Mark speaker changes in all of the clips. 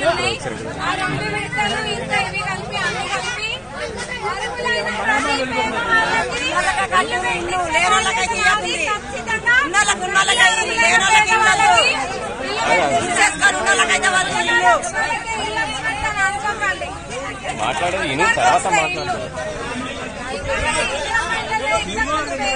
Speaker 1: విడతలు ఉన్నాయి ఆ రెండు విడతలు ఇంకా ఇవి కలిపి అన్ని ప్రతి కళ్ళు. ఖచ్చితంగా వాళ్ళకి.
Speaker 2: మాట్లాడేది విను తర్వాత మాట్లాడు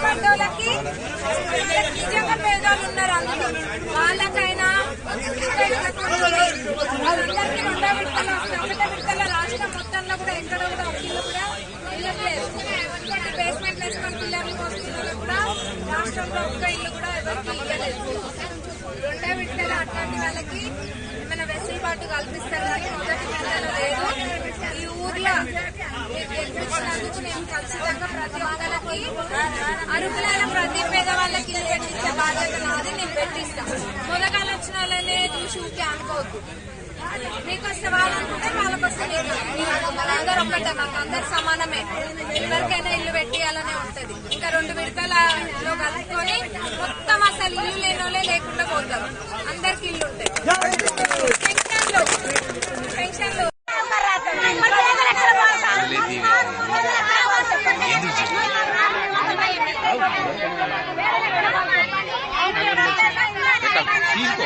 Speaker 1: పేదోళ్ళకి నిజంగా పేదోళ్ళు ఉన్నారు అందులో వాళ్ళకైనా వాళ్ళందరికీ రెండో విడతల ఒకటో విడతల రాష్ట్రం మొత్తంలో కూడా ఎక్కడ కూడా ఒక కూడా ఇవ్వట్లేదు బేస్మెంట్ వేసుకొని పిల్లలు వస్తున్నారు కూడా రాష్ట్రంలో ఒక్క ఇల్లు కూడా ఎవరికి ఇవ్వలేదు రెండో విడతల అట్లాంటి వాళ్ళకి ఏమైనా వెసులుబాటు కల్పిస్తారు కానీ మొదటి విడతలో లేదు ఈ ఊర్లో గెలిపించినందుకు ఖచ్చితంగా ప్రతి ఒక్కరికి అర్హులైన ప్రతి పేదవాళ్ళకి ఇల్లు పెట్టించే బాధ్యత నాది నేను పెట్టిస్తాను మొదట వచ్చిన వాళ్ళనే చూసి ఊకే అనుకోవద్దు. మీకు వస్తే వాళ్ళనుకుంటే వాళ్ళకి వస్తే అందరూ ఒకటే మాకు అందరు సమానమే. ఎవరికైనా ఇల్లు పెట్టియాలనే ఉంటది. ఇంకా రెండు విడతలలో కలుపుకొని మొత్తం అసలు ఇల్లు లేని వాళ్ళే లేకుండా పోతారు. అందరికి ఇల్లు ఉంటాయి. పెన్షన్లు. పెన్షన్లు.
Speaker 2: తీసుకో